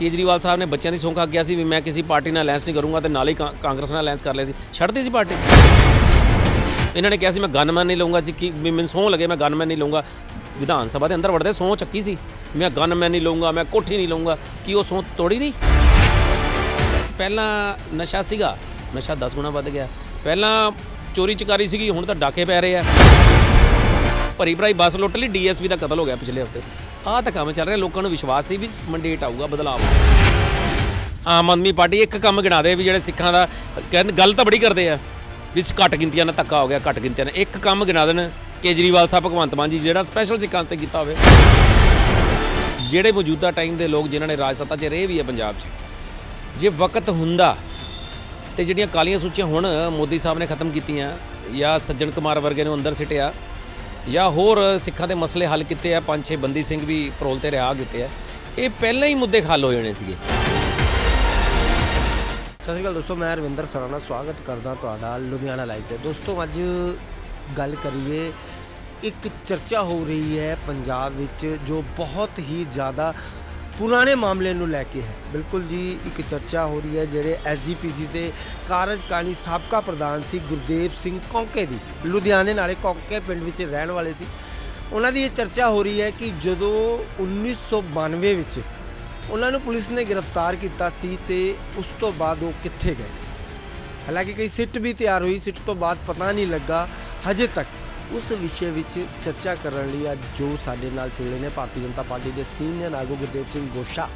ਕੇਜਰੀਵਾਲ ਸਾਹਿਬ ਨੇ ਬੱਚਿਆਂ ਦੀ ਸੌਂਕ ਆਗਿਆ ਸੀ ਵੀ ਮੈਂ ਕਿਸੇ ਪਾਰਟੀ ਨਾਲ ਅਲਾਈਅੰਸ ਨਹੀਂ ਕਰੂੰਗਾ ਤੇ ਨਾਲ ਹੀ ਕਾਂ- ਕਾਂਗਰਸ ਨਾਲ ਅਲਾਈਅੰਸ ਕਰ ਲਿਆ ਸੀ। ਛੱਡਦੀ ਸੀ ਪਾਰਟੀ। ਇਹਨਾਂ ਨੇ ਕਿਹਾ ਸੀ, ਮੈਂ ਗਨਮੈਨ ਨਹੀਂ ਲਊਂਗਾ ਜੀ, ਕੀ ਮੈਨੂੰ ਸਹੁੰ ਲੱਗੇ, ਮੈਂ ਗਨਮੈਨ ਨਹੀਂ ਲਊਂਗਾ। ਵਿਧਾਨ ਸਭਾ ਦੇ ਅੰਦਰ ਵੜਦੇ ਸਹੁੰ ਚੱਕੀ ਸੀ। ਮੈਂ ਗਨਮੈਨ ਨਹੀਂ ਲਊਂਗਾ, ਮੈਂ ਕੋਠੀ ਨਹੀਂ ਲਊਂਗਾ, ਕੀ ਉਹ ਸਹੁੰ ਤੋੜੀ ਨਹੀਂ? ਪਹਿਲਾਂ ਨਸ਼ਾ ਸੀਗਾ, ਨਸ਼ਾ 10 ਗੁਣਾ ਵੱਧ ਗਿਆ। ਪਹਿਲਾਂ ਚੋਰੀ ਚਕਾਰੀ ਸੀਗੀ, ਹੁਣ ਤਾਂ ਡਾਕੇ ਪੈ ਰਹੇ ਆ। ਭਰੀ ਭਰਾਈ ਬੱਸ ਲੁੱਟ ਲਈ, ਡੀਐਸਪੀ ਦਾ ਕਤਲ ਹੋ ਗਿਆ ਪਿਛਲੇ ਹਫ਼ਤੇ। ਆਹ ਤਾਂ ਕੰਮ ਚੱਲ ਰਿਹਾ, ਲੋਕਾਂ ਨੂੰ ਵਿਸ਼ਵਾਸ ਸੀ ਵੀ ਮੰਡੇਟ ਆਊਗਾ ਬਦਲਾਅ ਆਊਗਾ। ਆਮ ਆਦਮੀ ਪਾਰਟੀ ਇੱਕ ਕੰਮ ਗਿਣਾ ਦੇ ਵੀ ਜਿਹੜੇ ਸਿੱਖਾਂ ਦਾ, ਕਹਿੰਦੇ ਗੱਲ ਤਾਂ ਬੜੀ ਕਰਦੇ ਆ, ਵੀ ਘੱਟ ਗਿਣਤੀਆਂ ਨਾਲ ਧੱਕਾ ਹੋ ਗਿਆ, ਘੱਟ ਗਿਣਤੀਆਂ ਨਾਲ। ਇੱਕ ਕੰਮ ਗਿਣਾ ਦੇਣ, ਕੇਜਰੀਵਾਲ ਸਾਹਿਬ, ਭਗਵੰਤ ਮਾਨ ਜੀ, ਜਿਹੜਾ ਸਪੈਸ਼ਲ ਸਿੱਖਾਂ ਤੇ ਕੀਤਾ ਹੋਵੇ। ਜਿਹੜੇ ਮੌਜੂਦਾ ਟਾਈਮ ਦੇ ਲੋਕ ਜਿਨ੍ਹਾਂ ਨੇ ਰਾਜ ਸੱਤਾ 'ਚ ਰਹੇ ਵੀ ਆ ਪੰਜਾਬ 'ਚ, ਜੇ ਵਕਤ ਹੁੰਦਾ ਤੇ ਜਿਹੜੀਆਂ ਕਾਲੀਆਂ ਸੂਚੀਆਂ ਹੁਣ ਮੋਦੀ ਸਾਹਿਬ ਨੇ ਖਤਮ ਕੀਤੀਆਂ ਜਾਂ ਸੱਜਣ ਕੁਮਾਰ ਵਰਗੇ ਨੂੰ ਅੰਦਰ ਸਿੱਟਿਆ ਜਾਂ ਹੋਰ ਸਿੱਖਾਂ ਦੇ ਮਸਲੇ ਹੱਲ ਕੀਤੇ ਆ, ਪੰਜ ਛੇ ਬੰਦੀ ਸਿੰਘ ਵੀ ਪਰੋਲ ਤੇ ਰਿਹਾ ਕੀਤੇ ਆ। ਇਹ ਪਹਿਲਾਂ ਹੀ ਮੁੱਦੇ ਹੱਲ ਹੋ ਜਾਣੇ ਸੀਗੇ। ਸਤਿ ਸ਼੍ਰੀ ਅਕਾਲ ਦੋਸਤੋ, ਮੈਂ ਰਵਿੰਦਰ ਸਰਾਣਾ, ਸਵਾਗਤ ਕਰਦਾ ਤੁਹਾਡਾ ਲੁਧਿਆਣਾ ਲਾਈਵ ਤੇ। ਦੋਸਤੋ, ਅੱਜ ਗੱਲ ਕਰੀਏ, ਇੱਕ ਚਰਚਾ ਹੋ ਰਹੀ ਹੈ ਪੰਜਾਬ ਵਿੱਚ, ਜੋ ਬਹੁਤ ਹੀ ਜ਼ਿਆਦਾ ਪੁਰਾਣੇ ਮਾਮਲੇ ਨੂੰ ਲੈ ਕੇ ਹੈ। ਬਿਲਕੁਲ ਜੀ, ਇੱਕ ਚਰਚਾ ਹੋ ਰਹੀ ਹੈ ਜਿਹੜੇ ਐਸਜੀਪੀਸੀ ਦੇ ਕਾਰਜਕਾਰੀ ਸਾਬਕਾ ਪ੍ਰਧਾਨ ਸੀ ਗੁਰਦੇਵ ਸਿੰਘ ਕੌਂਕੇ ਦੀ। ਲੁਧਿਆਣੇ ਨਾਲੇ ਕੌਂਕੇ ਪਿੰਡ ਵਿੱਚ ਰਹਿਣ ਵਾਲੇ ਸੀ। ਉਹਨਾਂ ਦੀ ਇਹ ਚਰਚਾ ਹੋ ਰਹੀ ਹੈ ਕਿ ਜਦੋਂ 1992 ਵਿੱਚ ਉਹਨਾਂ ਨੂੰ ਪੁਲਿਸ ਨੇ ਗ੍ਰਿਫਤਾਰ ਕੀਤਾ ਸੀ ਤੇ ਉਸ ਤੋਂ ਬਾਅਦ ਉਹ ਕਿੱਥੇ ਗਏ? ਹਾਲਾਂਕਿ ਕਈ ਸਿੱਟ ਵੀ ਤਿਆਰ ਹੋਈ, ਸਿੱਟ ਤੋਂ ਬਾਅਦ ਪਤਾ ਨਹੀਂ ਲੱਗਾ। ਹਜੇ ਤੱਕ ਉਸ ਵਿਸ਼ੇ ਵਿੱਚ ਚਰਚਾ ਕਰਨ ਲਈ ਅੱਜ ਜੋ ਸਾਡੇ ਨਾਲ ਜੁੜੇ ਨੇ ਭਾਰਤੀ ਜਨਤਾ ਪਾਰਟੀ ਦੇ ਸੀਨੀਅਰ ਆਗੂ ਗੁਰਦੇਵ ਸਿੰਘ ਗੋਸ਼ਾ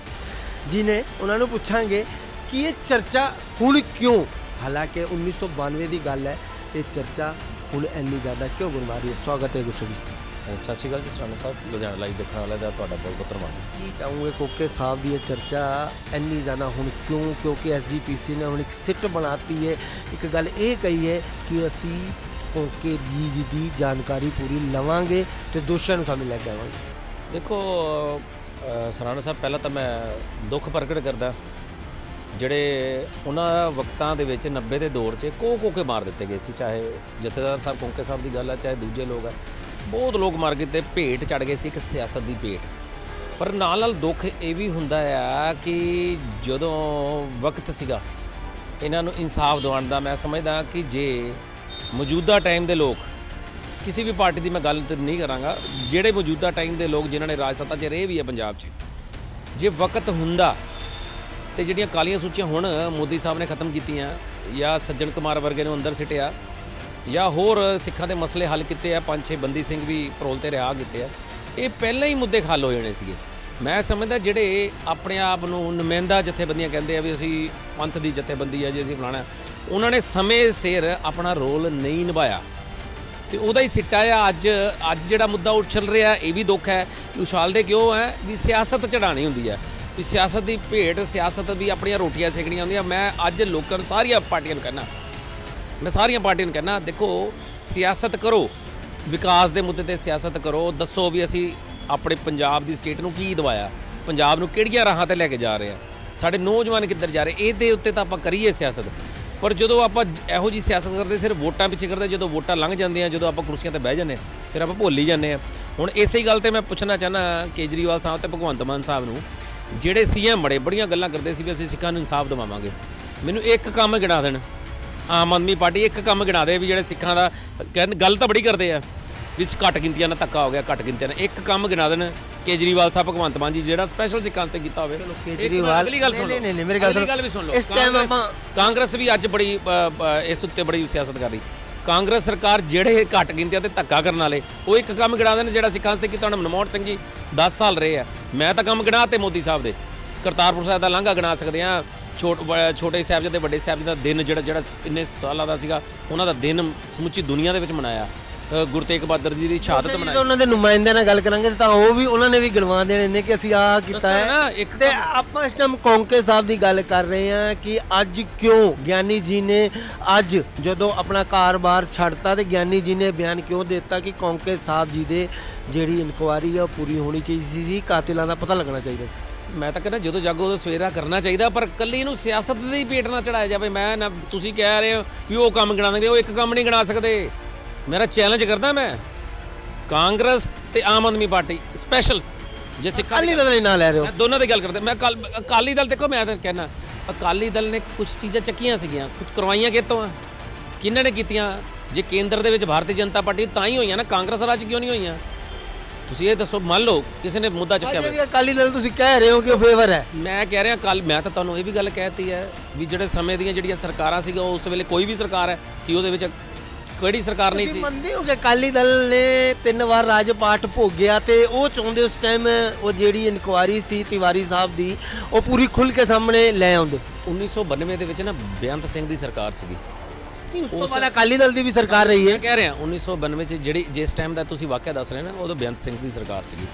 ਜੀ ਨੇ ਉਹਨਾਂ ਨੂੰ ਪੁੱਛਾਂਗੇ ਕਿ ਇਹ ਚਰਚਾ ਹੁਣ ਕਿਉਂ? ਹਾਲਾਂਕਿ 1992 ਦੀ ਗੱਲ ਹੈ ਤੇ ਚਰਚਾ ਹੁਣ ਇੰਨੀ ਜ਼ਿਆਦਾ ਕਿਉਂ ਗੁੰਮਾ ਰਹੀ ਹੈ? ਸਵਾਗਤ ਹੈ ਗੁਰਸ਼ਾ ਜੀ। ਸਤਿ ਸ਼੍ਰੀ ਅਕਾਲ ਜੀ ਸਰਾਣਾ ਸਾਹਿਬ ਲੁਧਿਆਣਾ ਲਾਈਵ ਦੇਖਣ ਵਾਲੇ ਦਾ ਤੁਹਾਡਾ ਬਹੁਤ ਬਹੁਤ ਧੰਨਵਾਦ। ਕੀ ਕਹੂੰਗੇ ਕੋਕੇ ਸਾਹਿਬ ਦੀ ਇਹ ਚਰਚਾ ਇੰਨੀ ਜ਼ਿਆਦਾ ਹੁਣ ਕਿਉਂ? ਕਿਉਂਕਿ ਐਸਜੀਪੀਸੀ ਨੇ ਹੁਣ ਇੱਕ ਸਿੱਟ ਬਣਾਤੀ ਹੈ। ਇੱਕ ਗੱਲ ਇਹ ਕਹੀ ਹੈ ਕਿ ਅਸੀਂ ਕੋਕੇ ਜੀ ਜੀ ਦੀ ਜਾਣਕਾਰੀ ਪੂਰੀ ਲਵਾਂਗੇ ਤੇ ਦੋਸ਼ੀਆਂ ਨੂੰ ਸਾਹਮਣੇ ਲੈ ਕੇ ਆਵਾਂਗੇ। ਦੇਖੋ ਸਰਾਣਾ ਸਾਹਿਬ, ਪਹਿਲਾਂ ਤਾਂ ਮੈਂ ਦੁੱਖ ਪ੍ਰਗਟ ਕਰਦਾ, ਜਿਹੜੇ ਉਹਨਾਂ ਵਕਤਾਂ ਦੇ ਵਿੱਚ 90 ਦੇ ਦੌਰ 'ਚ ਕੋ ਕੋ ਕੇ ਮਾਰ ਦਿੱਤੇ ਗਏ ਸੀ, ਚਾਹੇ ਜਥੇਦਾਰ ਸਾਹਿਬ, ਕੋਂਕੇ ਸਾਹਿਬ ਦੀ ਗੱਲ ਆ, ਚਾਹੇ ਦੂਜੇ ਲੋਕ ਆ। ਬਹੁਤ ਲੋਕ ਮਾਰ ਗਏ ਤੇ ਭੇਟ ਚੜ ਗਏ ਸੀ ਇੱਕ ਸਿਆਸਤ ਦੀ ਭੇਟ। ਪਰ ਨਾਲ ਨਾਲ ਦੁੱਖ ਇਹ ਵੀ ਹੁੰਦਾ ਆ ਕਿ ਜਦੋਂ ਵਕਤ ਸੀਗਾ, ਇਹਨਾਂ ਨੂੰ ਇਨਸਾਫ ਦਿਵਾਉਣ ਦਾ ਮੈਂ ਸਮਝਦਾ ਕਿ ਜੇ ਮੌਜੂਦਾ ਟਾਈਮ ਦੇ ਲੋਕ, ਕਿਸੇ ਵੀ ਪਾਰਟੀ ਦੀ ਮੈਂ ਗੱਲ ਨਹੀਂ ਕਰਾਂਗਾ, ਜਿਹੜੇ ਮੌਜੂਦਾ ਟਾਈਮ ਦੇ ਲੋਕ ਜਿਨ੍ਹਾਂ ਨੇ ਰਾਜ ਸੱਤਾ 'ਚ ਰਹੇ ਵੀ ਆ ਪੰਜਾਬ 'ਚ, ਜੇ ਵਕਤ ਹੁੰਦਾ ਤੇ ਜਿਹੜੀਆਂ ਕਾਲੀਆਂ ਸੂਚੀਆਂ ਹੁਣ ਮੋਦੀ ਸਾਹਿਬ ਨੇ ਖਤਮ ਕੀਤੀਆਂ, ਜਾਂ ਸੱਜਣ ਕੁਮਾਰ ਵਰਗੇ ਨੂੰ ਅੰਦਰ ਸਿੱਟਿਆ, ਜਾਂ ਹੋਰ ਸਿੱਖਾਂ ਦੇ ਮਸਲੇ ਹੱਲ ਕੀਤੇ ਆ, ਪੰਜ ਛੇ ਬੰਦੀ ਸਿੰਘ ਵੀ ਪਰੋਲ ਤੇ ਰਿਹਾ ਕੀਤੇ ਆ, ਇਹ ਪਹਿਲਾਂ ਹੀ ਮੁੱਦੇ ਹੱਲ ਹੋ ਜਾਣੇ ਸੀਗੇ। ਮੈਂ ਸਮਝਦਾ ਜਿਹੜੇ ਆਪਣੇ ਆਪ ਨੂੰ ਨੁਮਾਇੰਦਾ ਜਥੇਬੰਦੀਆਂ ਕਹਿੰਦੇ ਆ ਵੀ ਅਸੀਂ ਪੰਥ ਦੀ ਜਥੇਬੰਦੀ ਆ ਜੀ, ਅਸੀਂ ਫਲਾਣਾ। ਉਹਨਾਂ ਨੇ ਸਮੇਂ ਸਿਰ ਆਪਣਾ ਰੋਲ ਨਹੀਂ ਨਿਭਾਇਆ। ਤੇ ਉਹਦਾ ਹੀ ਸਿੱਟਾ ਆ ਅੱਜ ਅੱਜ ਜਿਹੜਾ ਮੁੱਦਾ ਉਛਲ ਰਿਹਾ, ਇਹ ਵੀ ਦੁੱਖ ਹੈ ਕਿ ਉਛਾਲਦੇ ਕਿਉਂ ਹੈ ਵੀ ਸਿਆਸਤ ਚੜਾਣੀ ਹੁੰਦੀ ਹੈ ਵੀ ਸਿਆਸਤ ਦੀ ਭੇਟ, ਸਿਆਸਤ ਵੀ ਆਪਣੀਆਂ ਰੋਟੀਆਂ ਸੇਕਣੀਆਂ ਹੁੰਦੀਆਂ। ਮੈਂ ਅੱਜ ਲੋਕਾਂ ਨੂੰ ਸਾਰੀਆਂ ਪਾਰਟੀਆਂ ਨੂੰ ਕਹਿਣਾ ਮੈਂ ਸਾਰੀਆਂ ਪਾਰਟੀਆਂ ਨੂੰ ਕਹਿਣਾ ਦੇਖੋ, ਸਿਆਸਤ ਕਰੋ, ਵਿਕਾਸ ਦੇ ਮੁੱਦੇ ਤੇ ਸਿਆਸਤ ਕਰੋ, ਦੱਸੋ ਵੀ ਅਸੀਂ ਆਪਣੇ ਪੰਜਾਬ ਦੀ ਸਟੇਟ ਨੂੰ ਕੀ ਦਵਾਇਆ? ਪੰਜਾਬ ਨੂੰ ਕਿਹੜੀਆਂ ਰਾਹਾਂ ਤੇ ਲੈ ਕੇ ਜਾ ਰਹੇ ਆ? ਸਾਡੇ ਨੌਜਵਾਨ ਕਿੱਧਰ ਜਾ ਰਹੇ? ਇਹਦੇ ਉੱਤੇ ਤਾਂ ਆਪਾਂ ਕਰੀਏ ਸਿਆਸਤ। ਪਰ ਜਦੋਂ ਆਪਾਂ ਇਹੋ ਜੀ ਸਿਆਸਤ ਕਰਦੇ ਸਿਰਫ ਵੋਟਾਂ ਪਿੱਛੇ ਕਰਦੇ ਜਦੋਂ ਵੋਟਾਂ ਲੰਘ ਜਾਂਦੀਆਂ ਜਦੋਂ ਆਪਾਂ ਕੁਰਸੀਆਂ ਤੇ ਬਹਿ ਜਾਂਦੇ ਹਾਂ, ਫਿਰ ਆਪਾਂ ਭੁੱਲ ਹੀ ਜਾਂਦੇ ਆ। ਹੁਣ ਇਸੇ ਹੀ ਗੱਲ ਤੇ ਮੈਂ ਪੁੱਛਣਾ ਚਾਹਨਾ ਕੇਜਰੀਵਾਲ ਸਾਹਿਬ ਤੇ ਭਗਵੰਤ ਮਾਨ ਸਾਹਿਬ ਨੂੰ ਜਿਹੜੇ ਸੀਐਮ ਬੜੇ ਬੜੀਆਂ ਗੱਲਾਂ ਕਰਦੇ ਸੀ ਵੀ ਅਸੀਂ ਸਿੱਖਾਂ ਨੂੰ ਇਨਸਾਫ ਦਿਵਾਵਾਂਗੇ। ਮੈਨੂੰ ਇੱਕ ਕੰਮ ਗਿਣਾ ਦੇਣ। ਆਮ ਆਦਮੀ ਪਾਰਟੀ ਇੱਕ ਕੰਮ ਗਿਣਾ ਦੇ ਵੀ ਜਿਹੜੇ ਸਿੱਖਾਂ ਦਾ ਕਹਿੰਦੇ ਗੱਲ ਤਾਂ ਬੜੀ ਕਰਦੇ ਆ। ਵੀ ਘੱਟ ਗਿਣਤੀਆਂ ਨਾਲ ਧੱਕਾ ਹੋ ਗਿਆ ਘੱਟ ਗਿਣਤੀਆਂ ਨਾਲ। ਇੱਕ ਕੰਮ ਗਿਣਾ ਦੇਣ ਕੇਜਰੀਵਾਲ ਸਾਹਿਬ ਭਗਵੰਤ ਮਾਨ ਜੀ ਜਿਹੜਾ ਸਪੈਸ਼ਲ ਸਿੱਖਾਂ ਤੇ ਕੀਤਾ ਹੋਵੇ। ਕੇਜਰੀਵਾਲ- ਅਗਲੀ ਗੱਲ ਸੁਣ ਨਹੀਂ, ਲਓ। ਨਹੀਂ, ਨਹੀਂ, ਮੇਰੀ ਗੱਲ ਸੁਣੋ। ਗੱਲ ਵੀ ਸੁਣ ਲਓ। ਇਸ ਕਾਂਗਰਸ- ਆਪਾਂ- ਕਾਂਗਰਸ ਵੀ ਅੱਜ ਬੜੀ ਇਸ ਉੱਤੇ ਬੜੀ ਸਿਆਸਤ ਕਰ ਰਹੀ। ਕਾਂਗਰਸ ਸਰਕਾਰ ਜਿਹੜੇ ਘੱਟ ਗਿਣਤੀਆਂ ਤੇ ਧੱਕਾ ਕਰਨ ਵਾਲੇ ਉਹ ਇੱਕ ਕੰਮ ਗਿਣਾ ਦੇਣ ਜਿਹੜਾ ਸਿੱਖਾਂ ਤੇ ਕੀਤਾ। ਹੁਣ ਮਨਮੋਹਨ ਸਿੰਘ ਜੀ 10 ਸਾਲ ਰਹੇ ਆ। ਮੈਂ ਤਾਂ ਕੰਮ ਗਿਣਾ ਤੇ ਮੋਦੀ ਸਾਹਿਬ ਦੇ। ਕਰਤਾਰਪੁਰ ਸਾਹਿਬ ਦਾ ਲਾਂਘਾ ਗਿਣਾ ਸਕਦੇ ਆ। ਛੋਟ ਛੋਟੇ ਸਾਹਿਬਜ਼ਾਦੇ ਵੱਡੇ ਸਾਹਿਬਜ਼ਾਦੇ ਦਾ ਦਿਨ ਜਿਹੜਾ ਜਿਹੜਾ ਇੰਨੇ ਸਾਲਾਂ ਦਾ ਸੀਗਾ ਉਹਨਾਂ ਦਾ ਦਿਨ ਸਮੁੱਚੀ ਦੁਨੀਆ ਦੇ ਵਿੱਚ ਮਨਾਇਆ। ਗੁਰੂ ਤੇਗ ਬਹਾਦਰ ਜੀ ਦੀ ਸ਼ਹਾਦਤ ਜਦੋਂ ਮਨਾਈ। ਉਹਨਾਂ ਦੇ ਨੁਮਾਇੰਦਿਆਂ ਨਾਲ ਗੱਲ ਕਰਾਂਗੇ ਤਾਂ ਉਹ ਵੀ ਉਹਨਾਂ ਨੇ ਵੀ ਗਣਵਾ ਦੇਣੇ ਨੇ ਕਿ ਅਸੀਂ ਆਹ ਕੀਤਾ ਨਾ, ਹੈ ਇੱਕ ਤੇ ਆਪਾਂ ਇਸ ਟਾਈਮ ਕੌਂਕੇ ਸਾਹਿਬ ਦੀ ਗੱਲ ਕਰ ਰਹੇ ਹਾਂ ਕਿ ਅੱਜ ਕਿਉਂ ਗਿਆਨੀ ਜੀ ਨੇ ਅੱਜ ਜਦੋਂ ਆਪਣਾ ਕਾਰੋਬਾਰ ਛੱਡਤਾ ਤੇ ਗਿਆਨੀ ਜੀ ਨੇ ਬਿਆਨ ਕਿਉਂ ਦਿੱਤਾ ਕਿ ਕੌਂਕੇ ਸਾਹਿਬ ਜੀ ਦੇ ਜਿਹੜੀ ਇਨਕੁਆਇਰੀ ਆ ਪੂਰੀ ਹੋਣੀ ਚਾਹੀਦੀ ਸੀ ਕਾਤਿਲਾਂ ਦਾ ਪਤਾ ਲੱਗਣਾ ਚਾਹੀਦਾ ਸੀ। ਮੈਂ ਤਾਂ ਕਹਿੰਦਾ ਜਦੋਂ ਜਾਗੋ ਉਦੋਂ ਸਵੇਰਾ ਕਰਨਾ ਚਾਹੀਦਾ ਪਰ ਕੱਲੀ ਨੂੰ ਸਿਆਸਤ ਦੇ ਹੀ ਪੇਟ ਨਾ ਚੜਾਇਆ ਜਾਵੇ ਮੈਂ ਨਾ ਤੁਸੀਂ ਕਹਿ ਰਹੇ ਹੋ ਵੀ ਉਹ ਕੰਮ ਗਿਣਾ ਦੇਣਗੇ ਉਹ ਇੱਕ ਕੰਮ ਨਹੀਂ ਗਿਣਾ ਸਕਦੇ। ਮੇਰਾ ਚੈਲੰਜ ਕਰਦਾ ਮੈਂ। ਕਾਂਗਰਸ ਤੇ ਆਮ ਆਦਮੀ ਪਾਰਟੀ ਸਪੈਸ਼ਲ ਜੇ ਸਿੱਖਾਂ ਅਕਾਲੀ ਦਲ ਦੇ ਨਾਂ ਲੈ ਰਹੇ ਹੋ। ਮੈਂ ਦੋਨਾਂ ਦੀ ਗੱਲ ਕਰਦਾ ਮੈਂ ਅਕਾਲ- ਅਕਾਲੀ ਦਲ ਦੇਖੋ ਮੈਂ ਤਾਂ ਕਹਿਣਾ ਅਕਾਲੀ ਦਲ ਨੇ ਕੁਝ ਚੀਜ਼ਾਂ ਚੱਕੀਆਂ ਸੀਗੀਆਂ ਕੁਝ ਕਰਵਾਈਆਂ ਕਿਤੋਂ ਆ? ਕਿਹਨਾਂ ਨੇ ਕੀਤੀਆਂ? ਜੇ ਕੇਂਦਰ ਦੇ ਵਿੱਚ ਭਾਰਤੀ ਜਨਤਾ ਪਾਰਟੀ ਤਾਂ ਹੀ ਹੋਈਆਂ ਨਾ ਕਾਂਗਰਸ ਰਾਜ ਕਿਉਂ ਨਹੀਂ ਹੋਈਆਂ? ਤੁਸੀਂ ਇਹ ਦੱਸੋ ਮੰਨ ਲਓ ਕਿਸੇ ਨੇ ਮੁੱਦਾ ਚੱਕਿਆ ਹੋਵੇ। ਅਕਾਲੀ ਦਲ ਤੁਸੀਂ ਕਹਿ ਰਹੇ ਹੋ ਕਿ ਉਹ ਫੇਵਰ ਹੈ। ਮੈਂ ਕਹਿ ਰਿਹਾ ਕੱਲ ਮੈਂ ਤਾਂ ਤੁਹਾਨੂੰ ਇਹ ਵੀ ਗੱਲ ਕਹਿਤੀ ਹੈ ਵੀ ਜਿਹੜੇ ਸਮੇਂ ਦੀਆਂ ਜਿਹੜੀਆਂ ਸਰਕਾਰਾਂ ਸੀਗੀਆਂ ਉਸ ਵੇਲੇ ਕੋਈ ਵੀ ਸਰਕਾਰ ਹੈ ਕਿ ਉਹਦੇ ਵਿੱਚ ਕਿਹੜੀ ਸਰਕਾਰ ਨਹੀਂ ਸੀ? ਮੰਨਦੇ ਹੋ ਕਿ ਅਕਾਲੀ ਦਲ ਨੇ ਤਿੰਨ ਵਾਰ ਰਾਜ ਪਾਠ ਭੋਗਿਆ ਤੇ ਉਹ ਚਾਹੁੰਦੇ ਉਸ ਟਾਈਮ ਉਹ ਜਿਹੜੀ ਇਨਕੁਆਰੀ ਸੀ ਤਿਵਾਰੀ ਸਾਹਿਬ ਦੀ ਉਹ ਪੂਰੀ ਖੁੱਲ ਕੇ ਸਾਹਮਣੇ ਲੈ ਆਉਂਦੇ। 1992 ਦੇ ਵਿੱਚ ਨਾ ਬੇਅੰਤ ਸਿੰਘ ਦੀ ਸਰਕਾਰ ਸੀਗੀ। ਉਸ ਤੋਂ ਬਾਅਦ ਅਕਾਲੀ ਦਲ ਦੀ ਵੀ ਸਰਕਾਰ ਰਹੀ ਹੈ। ਕਹਿ ਰਿਹਾ 1992 ਚ ਜਿਹੜੀ ਜਿਸ ਟਾਈਮ ਦਾ ਤੁਸੀਂ ਵਾਕਿਆ ਦੱਸ ਰਹੇ ਨਾ ਉਦੋਂ ਬੇਅੰਤ ਸਿੰਘ ਦੀ ਸਰਕਾਰ ਸੀਗੀ।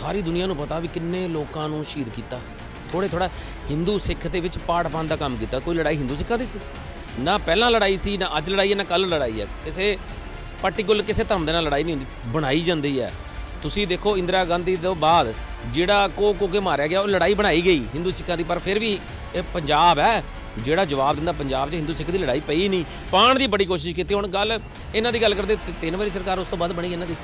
ਸਾਰੀ ਦੁਨੀਆ ਨੂੰ ਪਤਾ ਵੀ ਕਿੰਨੇ ਲੋਕਾਂ ਨੂੰ ਸ਼ਹੀਦ ਕੀਤਾ। ਥੋੜੇ ਥੋੜਾ ਹਿੰਦੂ ਸਿੱਖ ਦੇ ਵਿੱਚ ਪਾੜ ਪਾਉਣ ਦਾ ਕੰਮ ਕੀਤਾ। ਕੋਈ ਲੜਾਈ ਹਿੰਦੂ ਸਿੱਖਾਂ ਦੀ ਸੀ? ਨਾ ਪਹਿਲਾਂ ਲੜਾਈ ਸੀ, ਨਾ ਅੱਜ ਲੜਾਈ ਹੈ, ਨਾ ਕੱਲ ਲੜਾਈ ਹੈ। ਕਿਸੇ ਪਾਰਟਿਕੂਲਰ ਕਿਸੇ ਧਰਮ ਦੇ ਨਾਲ ਲੜਾਈ ਨਹੀਂ ਹੁੰਦੀ, ਬਣਾਈ ਜਾਂਦੀ ਹੈ। ਤੁਸੀਂ ਦੇਖੋ ਇੰਦਰਾ ਗਾਂਧੀ ਤੋਂ ਬਾਅਦ ਜਿਹੜਾ ਕੋ ਕੋ ਕੇ ਮਾਰਿਆ ਗਿਆ, ਉਹ ਲੜਾਈ ਬਣਾਈ ਗਈ ਹਿੰਦੂ ਸਿੱਖਾਂ ਦੀ, ਪਰ ਫਿਰ ਵੀ ਇਹ ਪੰਜਾਬ ਹੈ, ਜਿਹੜਾ ਜਵਾਬ ਦਿੰਦਾ ਪੰਜਾਬ 'ਚ ਹਿੰਦੂ ਸਿੱਖ ਦੀ ਲੜਾਈ ਪਈ ਨਹੀਂ। ਪਾਣ ਦੀ ਬੜੀ ਕੋਸ਼ਿਸ਼ ਕੀਤੀ, ਹੁਣ ਗੱਲ ਇਹਨਾਂ ਦੀ ਗੱਲ ਕਰਦੇ ਤਿੰਨ ਵਾਰੀ ਸਰਕਾਰ ਉਸ ਤੋਂ ਬਾਅਦ ਬਣੀ ਇਹਨਾਂ ਦੀ।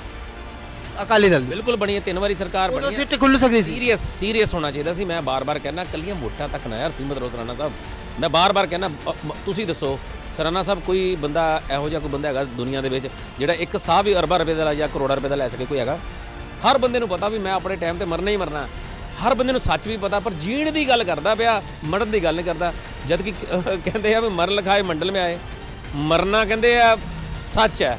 ਅਕਾਲੀ ਦਲ ਦੀ। ਬਿਲਕੁਲ ਬਣੀ ਹੈ ਤਿੰਨ ਵਾਰੀ ਸਰਕਾਰ ਬਣੀ ਹੈ। ਸਿੱਟ ਖੁੱਲ ਸਕਦੀ ਸੀ। ਸੀਰੀਅਸ ਸੀਰੀਅਸ ਹੋਣਾ ਚਾਹੀਦਾ ਸੀ। ਮੈਂ ਬਾਰ-ਬਾਰ ਕਹਿਣਾ ਕੱਲੀਆਂ ਵੋਟਾਂ ਤੱਕ ਨਾ ਯਾਰ ਸੀਮਤ ਰੋਜ਼ਰਾਨਾ ਸਾਹਿਬ। ਮੈਂ ਬਾਰ-ਬਾਰ ਕਹਿਣਾ ਮ- ਤੁਸੀਂ ਦੱਸੋ ਸਰਾਨਾ ਸਾਹਿਬ ਕੋਈ ਬੰਦਾ ਇਹੋ ਜਿਹਾ ਕੋਈ ਬੰਦਾ ਹੈਗਾ ਦੁਨੀਆ ਦੇ ਵਿੱਚ ਜਿਹੜਾ ਇੱਕ ਸਾਹ ਵੀ ਅਰਬਾਂ ਰੁਪਏ ਦਾ ਜਾਂ ਕਰੋੜਾਂ ਰੁਪਏ ਦਾ ਲੈ ਸਕੇ ਕੋਈ ਹੈਗਾ? ਹਰ ਬੰਦੇ ਨੂੰ ਪਤਾ ਵੀ ਮੈਂ ਆਪਣੇ ਟਾਈਮ ਤੇ ਮਰਨਾ ਹੀ ਮਰਨਾ। ਹਰ ਬੰਦੇ ਨੂੰ ਸੱਚ ਵੀ ਪਤਾ ਪਰ ਜੀਣ ਦੀ ਗੱਲ ਕਰਦਾ ਪਿਆ ਮਰਨ ਦੀ ਗੱਲ ਨਹੀਂ ਕਰਦਾ। ਜਦ ਕਿ ਕਹਿੰਦੇ ਆ ਵੀ ਮਰਨ ਲਖਾਏ ਮੰਡਲ ਮੇ ਆਏ। ਮਰਨਾ ਕਹਿੰਦੇ ਆ ਸੱਚ ਹੈ।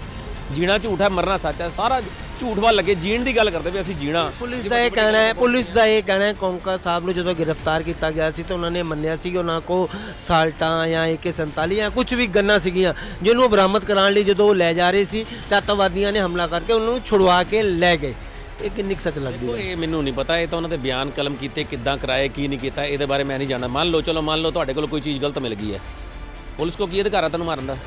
ਜੀਣਾ ਝੂਠ ਹੈ ਮਰਨਾ ਸੱਚ ਹੈ ਸਾਰਾ ਝੂਠ ਵੱਲ ਲੱਗੇ ਜੀਣ ਦੀ ਗੱਲ ਕਰਦੇ ਵੀ ਅਸੀਂ ਜੀਣਾ। ਪੁਲਿਸ ਦਾ ਇਹ ਕਹਿਣਾ ਹੈ ਪੁਲਿਸ ਦਾ ਇਹ ਕਹਿਣਾ ਹੈ ਕੌਂਕਾ ਸਾਹਿਬ ਨੂੰ ਜਦੋਂ ਗ੍ਰਿਫਤਾਰ ਕੀਤਾ ਗਿਆ ਸੀ ਤਾਂ ਉਹਨਾਂ ਨੇ ਮੰਨਿਆ ਸੀ ਕਿ ਉਹਨਾਂ ਕੋ ਸਾਲਟਾਂ ਜਾਂ AK47 ਜਾਂ ਕੁਝ ਵੀ ਗੰਨਾਂ ਸੀਗੀਆਂ ਜਿਹਨੂੰ ਉਹ ਬਰਾਮਦ ਕਰਾਉਣ ਲਈ ਜਦੋਂ ਉਹ ਲੈ ਜਾ ਰਹੇ ਸੀ ਤਾਂ ਅੱਤਵਾਦੀਆਂ ਨੇ ਹਮਲਾ ਕਰਕੇ ਉਹਨਾਂ ਨੂੰ ਛੁਡਵਾ ਕੇ ਲੈ ਗਏ। ਇਹ ਕਿੰਨੀ ਸੱਚ ਲੱਗਦੀ ਹੈ? ਇਹ ਮੈਨੂੰ ਨਹੀਂ ਪਤਾ ਇਹ ਤਾਂ ਉਹਨਾਂ ਦੇ ਬਿਆਨ ਕਲਮ ਕੀਤੇ ਕਿੱਦਾਂ ਕਰਾਏ ਕੀ ਨਹੀਂ ਕੀਤਾ ਇਹਦੇ ਬਾਰੇ ਮੈਂ ਨਹੀਂ ਜਾਣਦਾ। ਮੰਨ ਲਓ ਚਲੋ ਮੰਨ ਲਓ ਤੁਹਾਡੇ ਕੋਲ ਕੋਈ ਚੀਜ਼ ਗਲਤ ਮਿਲ ਗਈ ਹੈ। ਪੁਲਿਸ ਕੋ ਕੀ ਅਧਿਕਾਰ ਹੈ ਤੈਨੂੰ ਮਾਰਨ ਦਾ?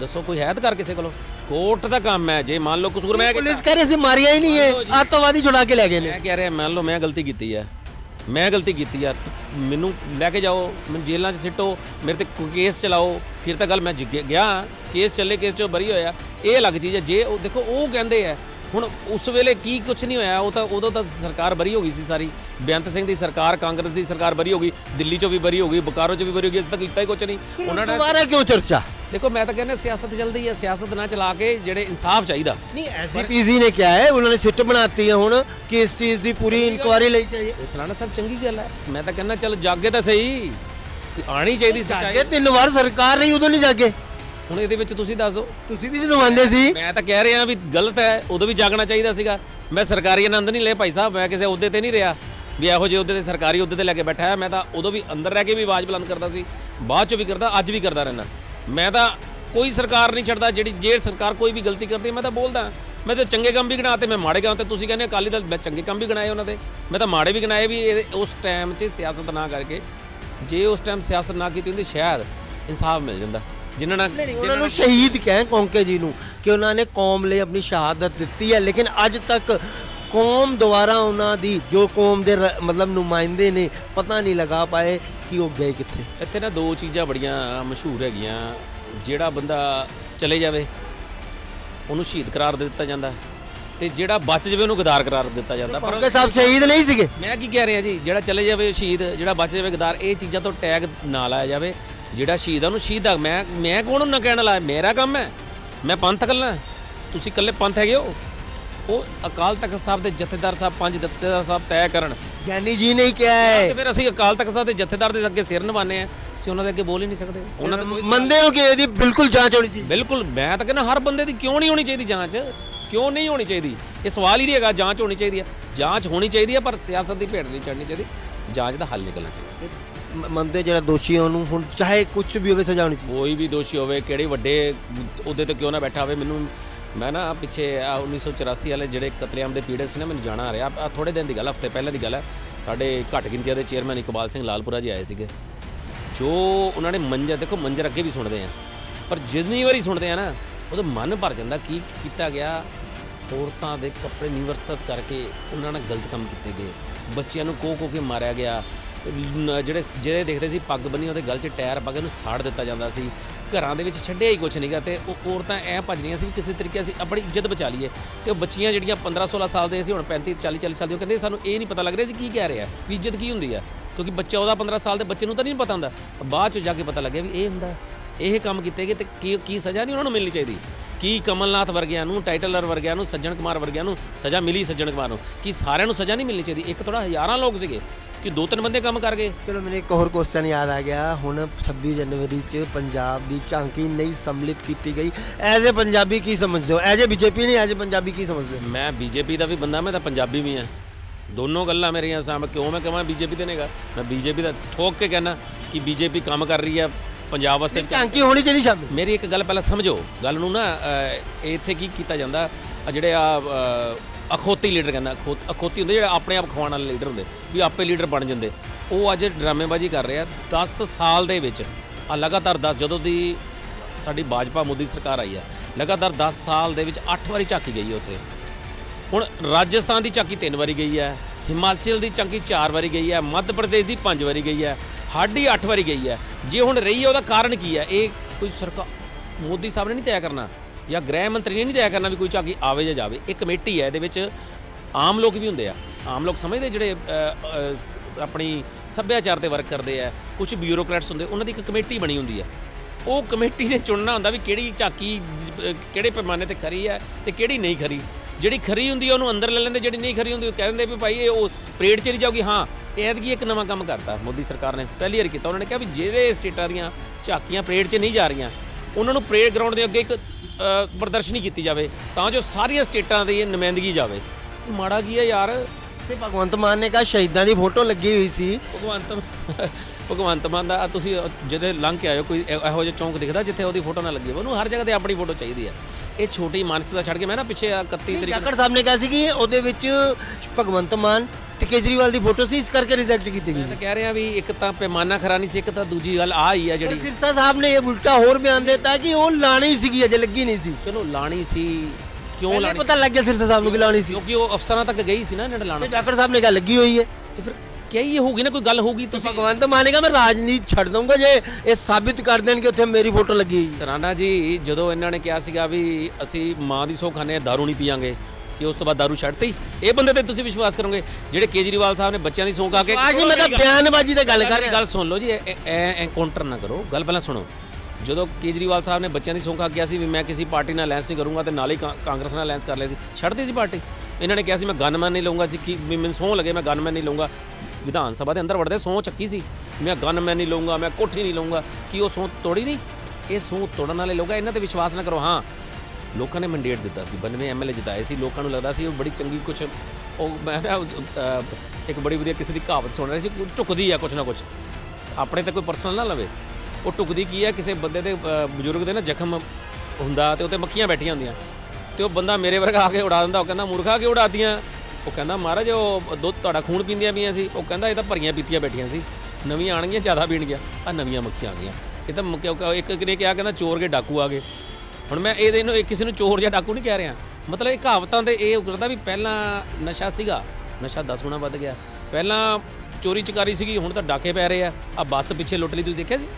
ਦੱਸੋ ਕੋਈ ਹੈ ਅਧਿਕਾਰ ਕਿਸੇ ਕੋਲੋਂ? ਕੋਰਟ ਦਾ ਕੰਮ ਹੈ ਜੇ ਮੰਨ ਲਓ ਕਸੂਰ ਮੈਂ ਪੁਲਿਸ ਕਹਿ ਰਹੀ ਸੀ ਮਾਰਿਆ ਹੀ ਨਹੀਂ ਹੈ ਅੱਤਵਾਦੀ ਛੁਡਾ ਕੇ ਲੈ ਗਏ ਨੇ। ਮੈਂ ਕਹਿ ਰਿਹਾ ਮੰਨ ਲਓ ਮੈਂ ਗਲਤੀ ਕੀਤੀ ਹੈ ਮੈਂ ਗਲਤੀ ਕੀਤੀ ਹੈ ਤੇ ਮੈਨੂੰ ਲੈ ਕੇ ਜਾਓ ਮੈਨੂੰ ਜੇਲ੍ਹਾਂ 'ਚ ਸਿੱਟੋ ਮੇਰੇ ਤੇ ਕੇਸ ਚਲਾਓ। ਫਿਰ ਤਾਂ ਗੱਲ ਮੈਂ ਗਿਆ ਕੇਸ ਚੱਲੇ ਕੇਸ 'ਚੋਂ ਬਰੀ ਹੋਇਆ। ਇਹ ਅਲੱਗ ਚੀਜ਼ ਹੈ। ਜੇ ਉਹ ਦੇਖੋ ਉਹ ਕਹਿੰਦੇ ਆ ਹੁਣ ਉਸ ਵੇਲੇ ਕੀ ਕੁਝ ਨਹੀਂ ਹੋਇਆ ਉਹ ਤਾਂ ਉਦੋਂ ਤਾਂ ਸਰਕਾਰ ਬਰੀ ਹੋ ਗਈ ਸੀ ਸਾਰੀ। ਬੇਅੰਤ ਸਿੰਘ ਦੀ ਸਰਕਾਰ ਕਾਂਗਰਸ ਦੀ ਸਰਕਾਰ ਬਰੀ ਹੋ ਗਈ ਦਿੱਲੀ 'ਚੋਂ ਵੀ ਬਰੀ ਹੋ ਗਈ ਬੁਕਾਰੋ 'ਚ ਵੀ ਬਰੀ ਹੋ ਗਈ ਅਜੇ ਤੱਕ ਕੀਤਾ ਹੀ ਕੁਝ ਨਹੀਂ। ਉਹਨਾਂ ਨੇ ਦੁਬਾਰਾ ਕਿਉਂ ਚਰਚਾ? ਦੇਖੋ ਮੈਂ ਤਾਂ ਕਹਿੰਦਾ ਸਿਆਸਤ ਚੱਲਦੀ ਹੈ ਸਿਆਸਤ ਨਾ ਚਲਾ ਕੇ ਜਿਹੜੇ ਇਨਸਾਫ ਚਾਹੀਦਾ। ਨਹੀਂ ਐਸਜੀਪੀਸੀ ਨੇ ਕਿਹਾ ਹੈ ਉਹਨਾਂ ਨੇ ਸਿੱਟ ਬਣਾਤੀ ਹੈ ਹੁਣ ਕਿ ਇਸ ਚੀਜ਼ ਦੀ ਪੂਰੀ ਇਨਕੁਆਇਰੀ ਲਈ ਚਾਹੀਏ। ਇਹ ਸਲਾਣਾ ਸਾਹਿਬ ਚੰਗੀ ਗੱਲ ਹੈ। ਮੈਂ ਤਾਂ ਕਹਿੰਦਾ ਚਲ ਜਾਗੇ ਤਾਂ ਸਹੀ ਆਣੀ ਚਾਹੀਦੀ ਸੱਚਾਈ। ਤਿੰਨ ਵਾਰ ਸਰਕਾਰ ਰਹੀ ਉਦੋਂ ਨਹੀਂ ਜਾਗੇ। ਹੁਣ ਇਹਦੇ ਵਿੱਚ ਤੁਸੀਂ ਦੱਸ ਦਿਓ। ਤੁਸੀਂ ਵੀ ਨੁਮਾਇੰਦੇ ਸੀ। ਮੈਂ ਤਾਂ ਕਹਿ ਰਿਹਾ ਵੀ ਗਲਤ ਹੈ ਉਦੋਂ ਵੀ ਜਾਗਣਾ ਚਾਹੀਦਾ ਸੀਗਾ। ਮੈਂ ਸਰਕਾਰੀ ਆਨੰਦ ਨਹੀਂ ਲੈ ਭਾਈ ਸਾਹਿਬ ਮੈਂ ਕਿਸੇ ਅਹੁਦੇ ਤੇ ਨਹੀਂ ਰਿਹਾ। ਵੀ ਇਹੋ ਜਿਹੇ ਅਹੁਦੇ ਤੇ ਸਰਕਾਰੀ ਅਹੁਦੇ ਤੇ ਲੈ ਕੇ ਬੈਠਾ ਮੈਂ ਤਾਂ ਉਦੋਂ ਵੀ ਅੰਦਰ ਰਹਿ ਕੇ ਵੀ ਆਵਾਜ਼ ਬੁਲੰਦ ਕਰਦਾ ਸੀ ਬਾਅਦ ਚ ਵੀ ਕਰਦਾ ਅੱਜ ਵੀ ਕਰਦਾ ਰਹਿਣਾ ਮੈਂ ਤਾਂ ਕੋਈ ਸਰਕਾਰ ਨਹੀਂ ਛੱਡਦਾ ਜਿਹੜੀ ਜੇ ਸਰਕਾਰ ਕੋਈ ਵੀ ਗਲਤੀ ਕਰਦੀ ਮੈਂ ਤਾਂ ਬੋਲਦਾ ਮੈਂ ਤਾਂ ਚੰਗੇ ਕੰਮ ਵੀ ਗਿਣਾਤੇ ਮੈਂ ਮਾੜੇ ਕੰਮ ਤੇ ਤੁਸੀਂ ਕਹਿੰਦੇ ਅਕਾਲੀ ਦਲ ਮੈਂ ਚੰਗੇ ਕੰਮ ਵੀ ਗਿਣਾਏ ਉਹਨਾਂ ਦੇ। ਮੈਂ ਤਾਂ ਮਾੜੇ ਵੀ ਗਿਣਾਏ ਵੀ ਉਸ ਟਾਈਮ 'ਚ ਸਿਆਸਤ ਨਾ ਕਰਕੇ ਜੇ ਉਸ ਟਾਈਮ ਸਿਆਸਤ ਨਾ ਕੀਤੀ ਹੁੰਦੀ ਸ਼ਾਇਦ ਇਨਸਾਫ ਮਿਲ ਜਾਂਦਾ। ਜਿਨ੍ਹਾਂ ਨਾਲ ਉਹਨਾਂ ਨੂੰ ਸ਼ਹੀਦ ਕਹਿ ਕੌਂਕੇ ਜੀ ਨੂੰ ਕਿ ਉਹਨਾਂ ਨੇ ਕੌਮ ਲਈ ਆਪਣੀ ਸ਼ਹਾਦਤ ਦਿੱਤੀ ਹੈ ਲੇਕਿਨ ਅੱਜ ਤੱਕ ਕੌਮ ਦੁਆਰਾ ਉਹਨਾਂ ਦੀ ਜੋ ਕੌਮ ਦੇ ਰ- ਮਤਲਬ ਨੁਮਾਇੰਦੇ ਨੇ ਪਤਾ ਨਹੀਂ ਲਗਾ ਪਾਏ ਕਿ ਉਹ ਗਏ ਕਿੱਥੇ। ਇੱਥੇ ਨਾ ਦੋ ਚੀਜ਼ਾਂ ਬੜੀਆਂ ਮਸ਼ਹੂਰ ਹੈਗੀਆਂ। ਜਿਹੜਾ ਬੰਦਾ ਚਲੇ ਜਾਵੇ ਉਹਨੂੰ ਸ਼ਹੀਦ ਕਰਾਰ ਦੇ ਦਿੱਤਾ ਜਾਂਦਾ। ਤੇ ਜਿਹੜਾ ਬਚ ਜਾਵੇ ਉਹਨੂੰ ਗਦਾਰ ਕਰਾਰ ਦਿੱਤਾ ਜਾਂਦਾ। ਪਰ ਕੌਂਕੇ ਸਾਹਿਬ ਸ਼ਹੀਦ ਨਹੀਂ ਸੀਗੇ? ਮੈਂ ਕੀ ਕਹਿ ਰਿਹਾ ਜੀ ਜਿਹੜਾ ਚਲੇ ਜਾਵੇ ਸ਼ਹੀਦ ਜਿਹੜਾ ਬਚ ਜਾਵੇ ਗਦਾਰ ਇਹ ਚੀਜ਼ਾਂ ਤੋਂ ਟੈਗ ਨਾ ਲਾਇਆ ਜਾਵੇ। ਜਿਹੜਾ ਸ਼ਹੀਦ ਆ ਉਹਨੂੰ ਸ਼ਹੀਦ ਆ। ਮੈਂ ਮੈਂ ਕੌਣ ਉਹਨੂੰ ਕਹਿਣ ਵਾਲਾ? ਮੇਰਾ ਕੰਮ ਹੈ। ਮੈਂ ਪੰਥ ਕੱਲਾ ਤੁਸੀਂ ਇਕੱਲੇ ਪੰਥ ਹੈਗੇ ਹੋ? ਉਹ ਅਕਾਲ ਤਖਤ ਸਾਹਿਬ ਦੇ ਜਥੇਦਾਰ ਸਾਹਿਬ ਪੰਜ ਜਥੇਦਾਰ ਸਾਹਿਬ ਤੈਅ ਕਰਨ। ਗਿਆਨੀ ਜੀ ਨੇ ਹੀ ਕਿਹਾ ਹੈ। ਫਿਰ ਅਸੀਂ ਅਕਾਲ ਤਖਤ ਸਾਹਿਬ ਦੇ ਜਥੇਦਾਰ ਦੇ ਅੱਗੇ ਸਿਰ ਨਿਵਾਨੇ ਆ ਅਸੀਂ ਉਹਨਾਂ ਦੇ ਅੱਗੇ ਬੋਲ ਹੀ ਨਹੀਂ ਸਕਦੇ। ਉਹਨਾਂ ਦਾ ਕੋਈ ਮੰਨਦੇ ਹੋ ਕਿ ਇਹਦੀ ਬਿਲਕੁਲ ਜਾਂਚ ਹੋਣੀ ਸੀ? ਬਿਲਕੁਲ ਮੈਂ ਤਾਂ ਕਹਿੰਦਾ ਹਰ ਬੰਦੇ ਦੀ ਕਿਉਂ ਨਹੀਂ ਹੋਣੀ ਚਾਹੀਦੀ ਜਾਂਚ? ਕਿਉਂ ਨਹੀਂ ਹੋਣੀ ਚਾਹੀਦੀ? ਇਹ ਸਵਾਲ ਹੀ ਨਹੀਂ ਹੈਗਾ ਜਾਂਚ ਹੋਣੀ ਚਾਹੀਦੀ ਹੈ। ਜਾਂਚ ਹੋਣੀ ਚਾਹੀਦੀ ਹੈ ਪਰ ਸਿਆਸਤ ਦੀ ਭੇਡ ਨਹੀਂ ਚੜਨੀ ਚਾਹੀਦੀ। ਜਾਂਚ ਦਾ ਹੱਲ ਨਿਕਲਣਾ ਚਾਹੀਦਾ। ਮ- ਮੰਨਦੇ ਜਿਹੜਾ ਦੋਸ਼ੀ ਹੈ ਉਹਨੂੰ ਹੁਣ ਚਾਹੇ ਕੁਝ ਵੀ ਹੋਵੇ ਸਜ਼ਾ ਹੋਣੀ ਚਾਹੀਦੀ। ਕੋਈ ਵੀ ਦੋਸ਼ੀ ਹੋਵੇ ਕਿਹੜੇ ਵੱਡੇ ਉਹਦੇ ਤੇ ਕਿਉਂ ਨਾ ਬੈਠਾ ਹੋਵੇ ਮੈਨੂੰ ਮੈਂ ਨਾ ਪਿੱਛੇ ਆਹ 1984 ਵਾਲੇ ਜਿਹੜੇ ਕਤਲੇਆਮ ਦੇ ਪੀੜੇ ਸੀ ਨਾ, ਮੈਨੂੰ ਜਾਣਾ ਆ ਰਿਹਾ। ਆ ਥੋੜੇ ਦਿਨ ਦੀ ਗੱਲ ਹਫ਼ਤੇ ਪਹਿਲਾਂ ਦੀ ਗੱਲ ਹੈ ਸਾਡੇ ਘੱਟ ਗਿਣਤੀਆਂ ਦੇ ਚੇਅਰਮੈਨ ਇਕਬਾਲ ਸਿੰਘ ਲਾਲਪੁਰਾ ਜੀ ਆਏ ਸੀਗੇ। ਜੋ ਉਹਨਾਂ ਨੇ ਮੰਜਰ, ਦੇਖੋ ਮੰਜਰ ਅੱਗੇ ਵੀ ਸੁਣਦੇ ਆ, ਪਰ ਜਿੰਨੀ ਵਾਰੀ ਸੁਣਦੇ ਆ ਨਾ ਉਹਦਾ ਮਨ ਭਰ ਜਾਂਦਾ ਕੀ ਕੀਤਾ ਗਿਆ। ਔਰਤਾਂ ਦੇ ਕੱਪੜੇ ਨਿਵਰਸਤ ਕਰਕੇ ਉਹਨਾਂ ਨਾਲ ਗਲਤ ਕੰਮ ਕੀਤੇ ਗਏ। ਬੱਚਿਆਂ ਨੂੰ ਕੋ ਕੋ ਕੇ ਮਾਰਿਆ ਗਿਆ। ਜਿਹੜੇ ਜਿਹੜੇ ਦੇਖਦੇ ਸੀ ਪੱਗ ਬੰਨੀ ਉਹਦੇ ਗਲ 'ਚ ਟਾਇਰ ਪਾ ਕੇ ਉਹਨੂੰ ਸਾੜ ਦਿੱਤਾ ਜਾਂਦਾ ਸੀ। ਘਰਾਂ ਦੇ ਵਿੱਚ ਛੱਡਿਆ ਹੀ ਕੁਝ ਨਹੀਂਗਾ ਤੇ ਉਹ ਔਰਤਾਂ ਐ ਭੱਜ ਰਹੀਆਂ ਸੀ ਵੀ ਕਿਸੇ ਤਰੀਕੇ ਅਸੀਂ ਆਪਣੀ ਇੱਜ਼ਤ ਬਚਾ ਲਈਏ ਤੇ ਉਹ ਬੱਚੀਆਂ ਜਿਹੜੀਆਂ 15 16 ਸਾਲ ਦੇ ਸੀ, ਹੁਣ 35 40 40 ਸਾਲ ਦੀਆਂ, ਉਹ ਕਹਿੰਦੇ ਸਾਨੂੰ ਇਹ ਨਹੀਂ ਪਤਾ ਲੱਗ ਰਿਹਾ ਸੀ ਕੀ ਕਹਿ ਰਿਹਾ ਵੀ ਇੱਜ਼ਤ ਕੀ ਹੁੰਦੀ ਆ ਕਿਉਂਕਿ ਬੱਚਾ ਉਹਦਾ 15 ਸਾਲ ਦੇ ਬੱਚੇ ਨੂੰ ਤਾਂ ਨਹੀਂ ਪਤਾ ਹੁੰਦਾ। ਬਾਅਦ ਚ ਜਾ ਕੇ ਪਤਾ ਲੱਗਿਆ ਵੀ ਇਹ ਹੁੰਦਾ, ਇਹ ਕੰਮ ਕੀਤੇ ਗਏ ਤੇ ਕੀ ਕੀ ਸਜ਼ਾ ਨਹੀਂ ਉਹਨਾਂ ਨੂੰ ਮਿਲਣੀ ਚਾਹੀਦੀ। ਕੀ ਕਮਲਨਾਥ ਵਰਗਿਆਂ ਨੂੰ ਟਾਈਟਲਰ ਵਰਗਿਆਂ ਨੂੰ ਸੱਜਣ ਕੁਮਾਰ ਵਰਗਿਆਂ ਨੂੰ ਸਜ਼ਾ ਮਿਲੀ ਸੱਜਣ ਕੁਮਾਰ ਨੂੰ? ਕੀ ਸਾਰਿਆਂ ਨੂੰ ਸਜ਼ਾ ਨਹੀਂ ਮਿਲਣੀ ਚਾਹੀਦੀ? ਇੱਕ ਥੋੜਾ ਹਜ਼ਾਰਾਂ ਲੋਕ ਸੀਗੇ ਕਿ ਦੋ ਤਿੰਨ ਬੰਦੇ ਕੰਮ ਕਰ ਗਏ? ਚਲੋ ਮੈਨੂੰ ਇੱਕ ਹੋਰ ਕੁਐਸਚਨ ਯਾਦ ਆ ਗਿਆ। ਹੁਣ 26 ਜਨਵਰੀ 'ਚ ਪੰਜਾਬ ਦੀ ਝਾਂਕੀ ਨਹੀਂ ਸੰਮਿਲਿਤ ਕੀਤੀ ਗਈ। ਐਜ਼ ਏ ਪੰਜਾਬੀ ਕੀ ਸਮਝਦੇ ਹੋ? ਐਜ਼ ਏ ਬੀਜੇਪੀ ਨਹੀਂ ਐਜ਼ ਏ ਪੰਜਾਬੀ ਕੀ ਸਮਝਦੇ ਹੋ? ਮੈਂ ਬੀਜੇਪੀ ਦਾ ਵੀ ਬੰਦਾ ਮੈਂ ਤਾਂ ਪੰਜਾਬੀ ਵੀ ਆ ਦੋਨੋਂ ਗੱਲਾਂ ਮੇਰੀਆਂ ਸਾਹਮਣੇ ਕਿਉਂ ਮੈਂ ਕਹਾਂ ਬੀਜੇਪੀ ਤੇ ਨੇਗਾ ਮੈਂ ਬੀਜੇਪੀ ਦਾ ਠੋਕ ਕੇ ਕਹਿਣਾ ਕਿ ਬੀਜੇਪੀ ਕੰਮ ਕਰ ਰਹੀ ਹੈ ਪੰਜਾਬ ਵਾਸਤੇ ਝਾਂਕੀ ਹੋਣੀ ਚਾਹੀਦੀ ਸ਼ਾਮਿਲ ਮੇਰੀ ਇੱਕ ਗੱਲ ਪਹਿਲਾਂ ਸਮਝੋ। ਗੱਲ ਨੂੰ ਨਾ ਅਹ, ਇੱਥੇ ਕੀ ਕੀਤਾ ਜਾਂਦਾ? ਆ ਜਿਹੜੇ ਆ ਅਹ, ਅਖੋਤੀ ਲੀਡਰ ਕਹਿੰਦਾ ਅਖੋਤ- ਅਖੋਤੀ ਹੁੰਦੇ ਜਿਹੜੇ ਆਪਣੇ ਆਪ ਖਵਾਉਣ ਵਾਲੇ ਲੀਡਰ ਹੁੰਦੇ ਵੀ ਆਪੇ ਲੀਡਰ ਬਣ ਜਾਂਦੇ। ਉਹ ਅੱਜ ਡਰਾਮੇਬਾਜ਼ੀ ਕਰ ਰਹੇ। ਆ 10 ਸਾਲ ਦੇ ਵਿੱਚ ਆ ਲਗਾਤਾਰ 10 ਜਦੋਂ ਦੀ ਸਾਡੀ ਭਾਜਪਾ ਮੋਦੀ ਸਰਕਾਰ ਆਈ ਆ ਲਗਾਤਾਰ 10 ਸਾਲ ਦੇ ਵਿੱਚ 8 ਵਾਰੀ ਝਾਕੀ ਗਈ ਹੈ ਉੱਥੇ। ਹੁਣ ਰਾਜਸਥਾਨ ਦੀ ਚਾਕੀ ਤਿੰਨ ਵਾਰੀ ਗਈ ਹੈ ਹਿਮਾਚਲ ਦੀ ਚਾਕੀ ਚਾਰ ਵਾਰੀ ਗਈ ਹੈ ਮੱਧ ਪ੍ਰਦੇਸ਼ ਦੀ ਪੰਜ ਵਾਰੀ ਗਈ ਹੈ। ਸਾਡੀ ਅੱਠ ਵਾਰੀ ਗਈ ਹੈ। ਜੇ ਹੁਣ ਰਹੀ ਹੈ, ਉਹਦਾ ਕਾਰਨ ਕੀ ਹੈ? ਇਹ ਕੋਈ ਸਰਕਾਰ ਮੋਦੀ ਸਾਹਿਬ ਨੇ ਨਹੀਂ ਤੈਅ ਕਰਨਾ। ਜਾਂ ਗ੍ਰਹਿ ਮੰਤਰੀ ਨੇ ਨਹੀਂ ਤੈਅ ਕਰਨਾ ਵੀ ਕੋਈ ਝਾਕੀ ਆਵੇ ਜਾਂ ਜਾਵੇ। ਇਹ ਕਮੇਟੀ ਹੈ, ਇਹਦੇ ਵਿੱਚ ਆਮ ਲੋਕ ਵੀ ਹੁੰਦੇ ਆ। ਆਮ ਲੋਕ ਸਮਝਦੇ ਜਿਹੜੇ ਆਪਣੀ ਸੱਭਿਆਚਾਰ ਤੇ ਵਰਕ ਕਰਦੇ ਆ। ਕੁਝ ਬਿਊਰੋਕਰੈਟਸ ਹੁੰਦੇ, ਉਹਨਾਂ ਦੀ ਇੱਕ ਕਮੇਟੀ ਬਣੀ ਹੁੰਦੀ ਹੈ। ਉਹ ਕਮੇਟੀ ਨੇ ਚੁਣਨਾ ਹੁੰਦਾ ਵੀ ਕਿਹੜੀ ਝਾਕੀ ਕਿਹੜੇ ਪੈਮਾਨੇ ਤੇ ਖਰੀ ਹੈ ਤੇ ਕਿਹੜੀ ਨਹੀਂ ਖਰੀ। ਜਿਹੜੀ ਖਰੀ ਹੁੰਦੀ ਹੈ ਉਹਨੂੰ ਅੰਦਰ ਲੈ ਲੈਂਦੇ, ਜਿਹੜੀ ਨਹੀਂ ਖਰੀ ਹੁੰਦੀ, ਉਹ ਕਹਿ ਦਿੰਦੇ ਵੀ ਭਾਈ ਇਹ ਉਹ ਪਰੇਡ ਚਲੀ ਜਾਊਗੀ। ਹਾਂ ਐਤਕੀ ਇੱਕ ਨਵਾਂ ਕੰਮ ਕਰਤਾ ਮੋਦੀ ਸਰਕਾਰ ਨੇ ਪਹਿਲੀ ਵਾਰ ਕੀਤਾ। ਉਹਨਾਂ ਨੇ ਕਿਹਾ ਵੀ ਜਿਹੜੇ ਸਟੇਟਾਂ ਦੀਆਂ ਝਾਕੀਆਂ ਪਰੇਡ 'ਚ ਨਹੀਂ ਜਾ ਰਹੀਆਂ ਉਹਨਾਂ ਨੂੰ ਪਰੇਡ ਗਰਾਊਂਡ ਦੇ ਅੱਗੇ ਇੱਕ ਪ੍ਰਦਰਸ਼ਨੀ ਕੀਤੀ ਜਾਵੇ ਤਾਂ ਜੋ ਸਾਰੀਆਂ ਸਟੇਟਾਂ ਦੀ ਨੁਮਾਇੰਦਗੀ ਜਾਵੇ। ਮਾੜਾ ਕੀ ਹੈ ਯਾਰ? ਤੇ ਭਗਵੰਤ ਮਾਨ ਨੇ ਕਿਹਾ ਸ਼ਹੀਦਾਂ ਦੀ ਫੋਟੋ ਲੱਗੀ ਹੋਈ ਸੀ। ਭਗਵੰਤ ਭਗਵੰਤ ਮਾਨ ਦਾ ਤੁਸੀਂ ਜਿਹਦੇ ਲੰਘ ਕੇ ਆਇਓ ਕੋਈ ਇਹੋ ਜਿਹਾ ਚੌਂਕ ਦਿਖਦਾ ਜਿੱਥੇ ਉਹਦੀ ਫੋਟੋ ਨਾ ਲੱਗੀ ਉਹਨੂੰ ਹਰ ਜਗ੍ਹਾ ਤੇ ਆਪਣੀ ਫੋਟੋ ਚਾਹੀਦੀ ਹੈ ਇਹ ਛੋਟੀ ਮਾਨਸਤਾ ਛੱਡ ਕੇ ਮੈਂ ਨਾ ਪਿੱਛੇ ਆਹ 31 ਤਰੀਕ ਜਾਖੜ ਸਾਹਿਬ ਨੇ ਕਿਹਾ ਸੀ ਕਿ ਉਹਦੇ ਵਿੱਚ ਭਗਵੰਤ ਮਾਨ ਕੇਜਰੀਵਾਲ ਦੀ ਫੋਟੋ ਸੀ ਇਸ ਕਰਕੇ ਰਿਜੈਕਟ ਕੀਤੀ ਗਈ ਤਾਂ ਕਹਿ ਰਿਹਾ ਵੀ ਇੱਕ ਤਾਂ ਪੈਮਾਨਾ ਖਰਾ ਨਹੀਂ ਸੀ ਇੱਕ ਤਾਂ ਦੂਜੀ ਗੱਲ ਆ ਹੀ ਆ ਪਰ ਜਿਹੜੀ। ਸਿਰਸਾ ਸਾਹਿਬ ਨੇ ਇਹ ਉਲਟਾ ਹੋਰ ਬਿਆਨ ਦਿੱਤਾ ਕਿ ਉਹ ਲਾਣੀ ਸੀਗੀ ਅਜੇ ਲੱਗੀ ਨਹੀਂ ਸੀ। ਚਲੋ ਲਾਣੀ ਸੀ। ਕਿਉਂ ਪਹਿਲੇ ਲਾਣੀ? ਪਤਾ ਲੱਗ ਗਿਆ ਸਿਰਸਾ ਸਾਹਿਬ ਨੂੰ ਕਿ ਲਾਣੀ ਸੀ। ਕਿਉਂਕਿ ਉਹ ਅਫਸਰਾਂ ਤੱਕ ਗਈ ਸੀ ਨਾ ਇਹਨਾਂ ਨੇ ਲਾਣਾ ਤੇ ਜਾਖੜ ਸਾਹਿਬ ਨੇ ਕਿਹਾ ਲੱਗੀ ਹੋਈ ਹੈ। ਤੇ ਫਿਰ ਕਹੀ ਇਹ ਹੋਊਗੀ ਨਾ ਕੋਈ ਗੱਲ ਹੋਊਗੀ ਤੁਸੀਂ ਭਗਵੰਤ ਮਾਨ ਨੇ ਕਿਹਾ ਮੈਂ ਰਾਜਨੀਤੀ ਛੱਡ ਦਊਂਗਾ ਜੇ ਇਹ ਸਾਬਿਤ ਕਰ ਦੇਣ ਕਿ ਉੱਥੇ ਮੇਰੀ ਫੋਟੋ ਲੱਗੀ ਹੋਈ ਹੈ। ਸਰਾਣਾ ਜੀ ਜਦੋਂ ਇਹਨਾਂ ਨੇ ਕਿਹਾ ਸੀਗਾ ਵੀ ਅਸੀਂ ਮਾਂ ਦੀ ਸੌ ਖਾਣੇ ਦਾਰੂ ਨਹੀਂ ਪੀਾਂਗੇ ਕਿ ਉਸ ਤੋਂ ਬਾਅਦ ਦਾਰੂ ਛੱਡਤੀ? ਇਹ ਬੰਦੇ ਤੇ ਤੁਸੀਂ ਵਿਸ਼ਵਾਸ ਕਰੋਗੇ? ਜਿਹੜੇ ਕੇਜਰੀਵਾਲ ਸਾਹਿਬ ਨੇ ਬੱਚਿਆਂ ਦੀ ਸੌ ਖਾ ਕੇ ਆਜ ਮੈਂ ਤਾਂ ਬਿਆਨਬਾਜ਼ੀ ਤੇ ਗੱਲ ਕਰ ਗੱਲ ਸੁਣ ਲਓ ਜੀ ਐ ਐ ਕਾਊਂਟਰ ਨਾ ਕਰੋ। ਗੱਲ ਪਹਿਲਾਂ ਸੁਣੋ। ਜਦੋਂ ਕੇਜਰੀਵਾਲ ਸਾਹਿਬ ਨੇ ਬੱਚਿਆਂ ਦੀ ਸੌਂ ਖਾ ਗਿਆ ਸੀ ਵੀ ਮੈਂ ਕਿਸੇ ਪਾਰਟੀ ਨਾਲ ਅਲਾਈਅੰਸ ਨਹੀਂ ਕਰੂੰਗਾ ਤੇ ਨਾਲ ਹੀ ਕਾਂਗਰਸ ਨਾਲ ਅਲਾਈਅੰਸ ਕਰ ਲਿਆ ਸੀ ਛੱਡਦੀ ਸੀ ਪਾਰਟੀ? ਇਹਨਾਂ ਨੇ ਕਿਹਾ ਸੀ ਮੈਂ ਗਨਮੈਨ ਨਹੀਂ ਲਊਂਗਾ ਜੀ ਕੀ ਮੈਨੂੰ ਸੌਂ ਲੱਗੇ ਮੈਂ ਗਨਮੈਨ ਨਹੀਂ ਲਊਂਗਾ। ਵਿਧਾਨ ਸਭਾ ਦੇ ਅੰਦਰ ਵੜਦੇ ਸੌਂ ਚੱਕੀ ਸੀ। ਮੈਂ ਗਨਮੈਨ ਨਹੀਂ ਲਊਂਗਾ ਮੈਂ ਕੋਠੀ ਨਹੀਂ ਲਊਂਗਾ। ਕੀ ਉਹ ਸੌਂ ਤੋੜੀ ਨਹੀਂ? ਇਹ ਸੌਂ ਤੋੜਨ ਵਾਲੇ ਲੋਕ ਆ ਇਹਨਾਂ ਤੇ ਵਿਸ਼ਵਾਸ ਨਾ ਕਰੋ। ਹਾਂ ਲੋਕਾਂ ਨੇ ਮੈਂਡੇਟ ਦਿੱਤਾ ਸੀ 92 ਐਮਐਲਏ ਜਿਤਾਏ ਸੀ ਲੋਕਾਂ ਨੂੰ ਲੱਗਦਾ ਸੀ ਉਹ ਬੜੀ ਚੰਗੀ ਕੁਛ ਉਹ ਮੈਂ ਨਾ ਅਹ, ਇੱਕ ਬੜੀ ਵਧੀਆ ਕਿਸੇ ਦੀ ਕਹਾਵਤ ਸੁਣ ਰਿਹਾ ਸੀ ਕੋਈ ਢੁਕਦੀ ਆ ਕੁਛ ਨਾ ਕੁਛ ਆਪਣੇ ਤਾਂ ਕੋਈ ਪਰਸਨਲ ਨਾ ਲਵੇ ਉਹ ਢੁਕਦੀ ਕੀ ਹੈ ਕਿਸੇ ਬੰਦੇ ਦੇ ਅਹ, ਬਜ਼ੁਰਗ ਦੇ ਨਾ ਜ਼ਖਮ ਹੁੰਦਾ ਤੇ ਉੱਤੇ ਮੱਖੀਆਂ ਬੈਠੀਆਂ ਹੁੰਦੀਆਂ ਤੇ ਉਹ ਬੰਦਾ ਮੇਰੇ ਵਰਗਾ ਆ ਕੇ ਉਡਾ ਦਿੰਦਾ ਉਹ ਕਹਿੰਦਾ ਮੂਰਖਾ ਕਿ ਉਡਾਦੀਆਂ ਉਹ ਕਹਿੰਦਾ ਮਹਾਰਾਜ ਉਹ ਦੁੱਧ ਤੁਹਾਡਾ ਖੂਨ ਪੀਂਦੀਆਂ ਪਈਆਂ ਸੀ ਉਹ ਕਹਿੰਦਾ ਇਹ ਤਾਂ ਭਰੀਆਂ ਪੀਤੀਆਂ ਬੈਠੀਆਂ ਸੀ ਨਵੀਆਂ ਆਣਗੀਆਂ ਜ਼ਿਆਦਾ ਪੀਣਗੀਆਂ ਆ ਨਵੀਆਂ ਮੱਖੀਆਂ ਆ ਗਈਆਂ ਇਹ ਤਾਂ ਮੁੱਕਿਆ ਮੁੱਕਿਆ ਇੱਕ ਨੇ ਕਿਹਾ ਕਹਿੰਦਾ ਚੋਰ ਕੇ ਡਾਕੂ ਆ ਗਏ ਹੁਣ ਮੈਂ ਇਹਦੇ ਨੂੰ ਇਹ ਕਿਸੇ ਨੂੰ ਚੋਰ ਜਾਂ ਡਾਕੂ ਨਹੀਂ ਕਹਿ ਰਿਹਾ। ਮਤਲਬ ਇਹ ਕਹਾਵਤਾਂ ਦੇ ਇਹ ਕਰਦਾ ਵੀ ਪਹਿਲਾਂ ਨਸ਼ਾ ਸੀਗਾ, ਨਸ਼ਾ 10 ਗੁਣਾ ਵੱਧ ਗਿਆ। ਪਹਿਲਾਂ ਚੋਰੀ ਚਕਾਰੀ ਸੀਗੀ, ਹੁਣ ਤਾਂ ਡਾਕੇ ਪੈ ਰਹੇ ਆ। ਆ ਬੱਸ ਪਿੱਛੇ ਲੁੱਟ ਲਈ, ਤੁਸੀਂ ਦੇਖਿਆ ਸੀ?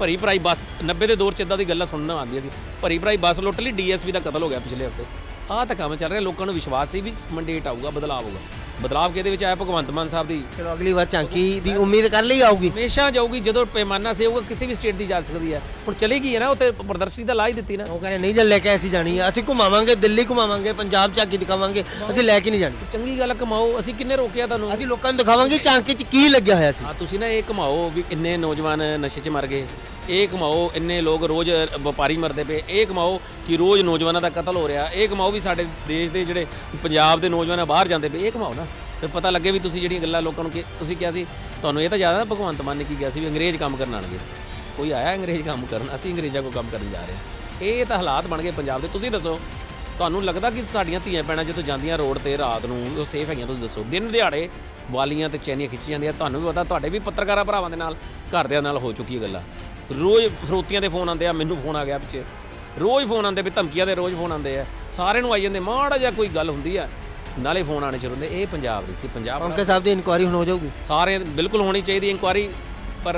ਭਰੀ ਭਰਾਈ ਬੱਸ 90 ਦੇ ਦੌਰ ਚ ਇਦਾਂ ਦੀ ਗੱਲਾਂ ਸੁਣਨ ਆਉਂਦੀਆਂ ਸੀ। ਭਰੀ ਭਰਾਈ ਬੱਸ ਲੁੱਟ ਲਈ, ਡੀਐਸਪੀ ਦਾ ਕਤਲ ਹੋ ਗਿਆ ਪਿਛਲੇ ਹਫ਼ਤੇ। ਆਹ ਤਾਂ ਕੰਮ ਚੱਲ ਰਿਹਾ ਲੋਕਾਂ ਨੂੰ ਵਿਸ਼ਵਾਸ ਸੀ ਵੀ ਮੰਡੇਟ ਆਊਗਾ ਬਦਲਾਅ ਆਊਗਾ। ਬਦਲਾਅ ਕਿਹਦੇ ਵਿੱਚ ਆਇਆ? ਭਗਵੰਤ ਮਾਨ ਸਾਹਿਬ ਦੀ। ਚਲੋ ਅਗਲੀ ਵਾਰ ਝਾਂਕੀ ਦੀ ਉਮੀਦ ਕਰ ਲਈ ਆਊਗੀ। ਹਮੇਸ਼ਾ ਜਾਊਗੀ ਜਦੋਂ ਪੈਮਾਨਾ ਸੇ ਹੋਊਗਾ ਕਿਸੇ ਵੀ ਸਟੇਟ ਦੀ ਜਾ ਸਕਦੀ ਹੈ। ਹੁਣ ਚਲੀ ਗਈ ਹੈ ਨਾ ਉੱਥੇ ਪ੍ਰਦਰਸ਼ਨੀ ਤਾਂ ਲਾ ਹੀ ਦਿੱਤੀ ਨਾ। ਉਹ ਕਹਿੰਦੇ ਨਹੀਂ ਜਲ ਲੈ ਕੇ ਅਸੀਂ ਜਾਣੀ ਹੈ ਅਸੀਂ ਘੁਮਾਵਾਂਗੇ ਦਿੱਲੀ ਘੁਮਾਵਾਂਗੇ ਪੰਜਾਬ ਝਾਂਕੀ ਦਿਖਾਵਾਂਗੇ ਅਸੀਂ ਲੈ ਕੇ ਨਹੀਂ ਜਾਣੀ। ਚੰਗੀ ਗੱਲ ਕਮਾਓ ਅਸੀਂ ਕਿੰਨੇ ਰੋਕਿਆ ਤੁਹਾਨੂੰ? ਅਸੀਂ ਲੋਕਾਂ ਨੂੰ ਦਿਖਾਵਾਂਗੇ ਝਾਂਕੀ 'ਚ ਕੀ ਲੱਗਿਆ ਹੋਇਆ ਸੀ। ਤੁਸੀਂ ਨਾ ਇਹ ਕਮਾਓ ਵੀ ਇੰਨੇ ਨੌਜਵਾਨ ਨਸ਼ੇ 'ਚ ਮਰ ਗਏ। ਇਹ ਕਮਾਓ, ਇੰਨੇ ਲੋਕ ਰੋਜ਼ ਵਪਾਰੀ ਮਰਦੇ ਪਏ। ਇਹ ਕਮਾਓ ਕਿ ਰੋਜ਼ ਨੌਜਵਾਨਾਂ ਦਾ ਕਤਲ ਹੋ ਰਿਹਾ। ਇਹ ਕਮਾਓ ਵੀ ਸਾਡੇ ਦੇਸ਼ ਦੇ ਜਿਹੜੇ ਪੰਜਾਬ ਦੇ ਨੌਜਵਾਨ ਬਾਹਰ ਜਾਂਦੇ ਪਏ। ਇਹ ਕਮਾਓ ਨਾ। ਫਿਰ ਪਤਾ ਲੱਗੇ ਵੀ ਤੁਸੀਂ ਜਿਹੜੀਆਂ ਗੱਲਾਂ ਲੋਕਾਂ ਨੂੰ ਕਿ ਤੁਸੀਂ ਕਿਹਾ ਸੀ, ਤੁਹਾਨੂੰ ਇਹ ਤਾਂ ਜ਼ਿਆਦਾ ਭਗਵੰਤ ਮਾਨ ਨੇ ਕੀ ਕਿਹਾ ਸੀ ਵੀ ਅੰਗਰੇਜ਼ ਕੰਮ ਕਰਨ ਆਣਗੇ ਕੋਈ ਆਇਆ ਅੰਗਰੇਜ਼ ਕੰਮ ਕਰਨ? ਅਸੀਂ ਅੰਗਰੇਜ਼ਾਂ ਕੋਲ ਕੰਮ ਕਰਨ ਜਾ ਰਹੇ ਹਾਂ। ਇਹ ਤਾਂ ਹਾਲਾਤ ਬਣ ਗਏ ਪੰਜਾਬ ਦੇ। ਤੁਸੀਂ ਦੱਸੋ, ਤੁਹਾਨੂੰ ਲੱਗਦਾ ਕਿ ਸਾਡੀਆਂ ਧੀਆਂ ਭੈਣਾਂ ਜਦੋਂ ਜਾਂਦੀਆਂ ਰੋਡ ਤੇ ਰਾਤ ਨੂੰ, ਉਹ ਸੇਫ ਹੈਗੀਆਂ? ਤੁਸੀਂ ਦੱਸੋ। ਦਿਨ ਦਿਹਾੜੇ ਵਾਲੀਆਂ ਤੇ ਚੈਨੀਆਂ ਖਿੱਚੀ ਜਾਂਦੀਆਂ। ਤੁਹਾਨੂੰ ਵੀ ਪਤਾ, ਤੁਹਾਡੇ ਵੀ ਪੱਤਰਕਾਰਾਂ ਭਰਾਵਾਂ ਦੇ ਨਾਲ, ਘਰਦਿਆਂ ਨਾਲ ਹੋ ਚੁੱਕੀ ਹੈ ਗੱਲਾਂ। ਰੋਜ਼ ਫਰੋਤੀਆਂ ਦੇ ਫੋਨ ਆਉਂਦੇ ਆ ਮੈਨੂੰ ਫੋਨ ਆ ਗਿਆ ਪਿੱਛੇ। ਰੋਜ਼ ਫੋਨ ਆਉਂਦੇ ਵੀ ਧਮਕੀਆਂ ਦੇ ਰੋਜ਼ ਫੋਨ ਆਉਂਦੇ ਆ। ਸਾਰਿਆਂ ਨੂੰ ਆਈ ਜਾਂਦੇ ਮਾੜਾ ਜਿਹਾ ਕੋਈ ਗੱਲ ਹੁੰਦੀ ਆ ਨਾਲੇ ਫੋਨ ਆਣੇ ਸ਼ੁਰੂ ਹੁੰਦੇ। ਇਹ ਪੰਜਾਬ ਨਹੀਂ ਸੀ ਪੰਜਾਬ ਕੌਂਕੇ ਸਾਹਿਬ ਦੀ ਇਨਕੁਆਇਰੀ ਹੁਣ ਹੋ ਜਾਊਗੀ? ਸਾਰੇ ਬਿਲਕੁਲ ਹੋਣੀ ਚਾਹੀਦੀ ਇਨਕੁਆਰੀ ਪਰ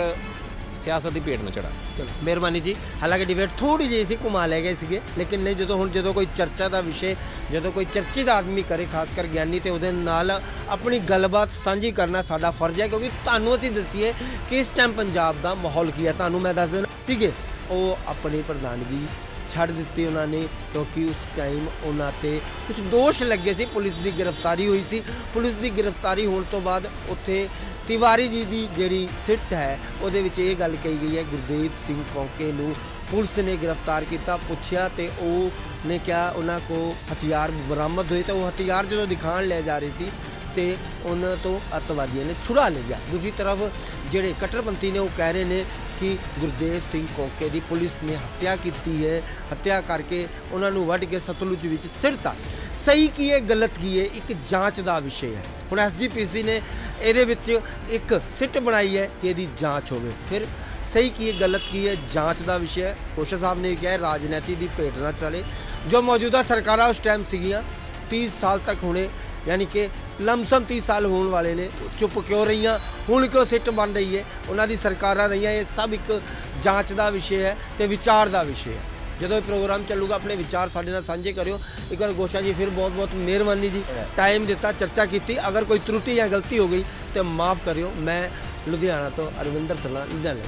ਸਿਆਸਤ ਦੀ ਭੇਟ ਨਾ ਚੜਾ ਚਲੋ, ਮਿਹਰਬਾਨੀ ਜੀ। ਹਾਲਾਂਕਿ ਡਿਬੇਟ ਥੋੜੀ ਜਿਹੀ ਸੀ, ਘੁਮਾ ਲੈ ਗਏ ਸੀਗੇ, ਲੇਕਿਨ ਨਹੀਂ, ਜਦੋਂ ਹੁਣ ਜਦੋਂ ਕੋਈ ਚਰਚਾ ਦਾ ਵਿਸ਼ੇ, ਜਦੋਂ ਕੋਈ ਚਰਚਿਤ ਆਦਮੀ ਕਰੇ, ਖਾਸ ਕਰ ਗਿਆਨੀ, ਤੇ ਉਹਦੇ ਨਾਲ ਆਪਣੀ ਗੱਲਬਾਤ ਸਾਂਝੀ ਕਰਨਾ ਸਾਡਾ ਫਰਜ਼ ਹੈ, ਕਿਉਂਕਿ ਤੁਹਾਨੂੰ ਅਸੀਂ ਦੱਸੀਏ ਕਿ ਇਸ ਟਾਈਮ ਪੰਜਾਬ ਦਾ ਮਾਹੌਲ ਕੀ ਹੈ। ਤੁਹਾਨੂੰ ਮੈਂ ਦੱਸ ਦੇਣਾ ਸੀਗੇ, ਉਹ ਆਪਣੀ ਪ੍ਰਧਾਨਗੀ ਛੱਡ ਦਿੱਤੀ ਉਹਨਾਂ ਨੇ, ਕਿਉਂਕਿ ਉਸ ਟਾਈਮ ਉਹਨਾਂ ਤੇ ਕੁਝ ਦੋਸ਼ ਲੱਗੇ ਸੀ। ਪੁਲਿਸ ਦੀ ਗ੍ਰਿਫਤਾਰੀ ਹੋਈ ਸੀ। ਪੁਲਿਸ ਦੀ ਗ੍ਰਿਫਤਾਰੀ ਹੋਣ ਤੋਂ ਬਾਅਦ ਉੱਥੇ ਤਿਵਾਰੀ ਜੀ ਦੀ ਜਿਹੜੀ ਸਿੱਟ ਹੈ, ਉਹਦੇ ਵਿੱਚ ਇਹ ਗੱਲ ਕਹੀ ਗਈ ਹੈ, ਗੁਰਦੇਵ ਸਿੰਘ ਕੌਕੇ ਨੂੰ ਪੁਲਿਸ ਨੇ ਗ੍ਰਿਫਤਾਰ ਕੀਤਾ, ਪੁੱਛਿਆ ਤੇ ਉਹ ਨੇ ਕਿਹਾ ਉਹਨਾਂ ਕੋ ਹਥਿਆਰ ਬਰਾਮਦ ਹੋਏ ਤਾਂ ਉਹ ਹਥਿਆਰ ਜਦੋਂ ਦਿਖਾਣ ਲੈ ਜਾ ਰਹੇ ਸੀ ਤੇ ਉਹਨਾਂ ਤੋਂ ਅੱਤਵਾਦੀਆਂ ਨੇ ਛੁਡਾ ਲਿਆ। ਦੂਜੀ ਤਰਫ ਜਿਹੜੇ ਕੱਟੜਪੰਥੀ ਨੇ ਉਹ ਕਹਿ ਰਹੇ ਨੇ ਕਿ ਗੁਰਦੇਵ ਸਿੰਘ ਕੋਕੇ ਦੀ ਪੁਲਿਸ ਨੇ ਹੱਤਿਆ ਕੀਤੀ ਹੈ। ਹੱਤਿਆ ਕਰਕੇ ਉਹਨਾਂ ਨੂੰ ਵੱਢ ਕੇ ਸਤਲੁਜ ਵਿੱਚ ਸਿੱਟਤਾ ਸਹੀ ਕੀ ਹੈ, ਗਲਤ ਕੀ ਹੈ, ਇੱਕ ਜਾਂਚ ਦਾ ਵਿਸ਼ੇ ਹੈ। ਹੁਣ ਐਸਜੀਪੀਸੀ ਨੇ ਇਹਦੇ ਵਿੱਚ ਇੱਕ ਸਿੱਟ ਬਣਾਈ ਹੈ ਕਿ ਇਹਦੀ ਜਾਂਚ ਹੋਵੇ। ਫਿਰ ਸਹੀ ਕੀ ਹੈ, ਗਲਤ ਕੀ ਹੈ, ਜਾਂਚ ਦਾ ਵਿਸ਼ਾ ਹੈ। ਕੋਸ਼ਾ ਸਾਹਿਬ ਨੇ ਕਿਹਾ ਰਾਜਨੀਤੀ ਦੀ ਭੇਟ ਨਾ ਚਲੇ। ਜੋ ਮੌਜੂਦਾ ਸਰਕਾਰਾਂ ਉਸ ਟਾਈਮ ਸੀਗੀਆਂ 30 ਸਾਲ ਤੱਕ ਹੁਣੇ, ਯਾਨੀ ਕਿ ਲਮਸਮ 30 ਸਾਲ ਹੋਣ ਵਾਲੇ ਨੇ ਉਹ ਚੁੱਪ ਕਿਉਂ ਰਹੀਆਂ? ਹੁਣ ਕਿਉਂ ਸਿੱਟ ਬਣ ਰਹੀ ਹੈ? ਉਹਨਾਂ ਦੀ ਸਰਕਾਰਾਂ ਰਹੀਆਂ, ਇਹ ਸਭ ਇੱਕ ਜਾਂਚ ਦਾ ਵਿਸ਼ੇ ਹੈ ਤੇ ਵਿਚਾਰ ਦਾ ਵਿਸ਼ੇ ਹੈ। ਜਦੋਂ ਇਹ ਪ੍ਰੋਗਰਾਮ ਚੱਲੂਗਾ, ਆਪਣੇ ਵਿਚਾਰ ਸਾਡੇ ਨਾਲ ਸਾਂਝੇ ਕਰਿਓ। ਇੱਕ ਵਾਰ ਗੋਸ਼ਾ ਜੀ, ਫਿਰ ਬਹੁਤ ਬਹੁਤ ਮਿਹਰਬਾਨੀ ਜੀ। ਟਾਈਮ ਦਿੱਤਾ, ਚਰਚਾ ਕੀਤੀ। ਅਗਰ ਕੋਈ ਤਰੁੱਟੀ ਜਾਂ ਗਲਤੀ ਹੋ ਗਈ, ਤੇ ਮਾਫ ਕਰਿਓ। ਮੈਂ ਲੁਧਿਆਣਾ ਤੋਂ ਅਰਵਿੰਦਰ ਸਲਾ ਲੁਧਿਆਣਾ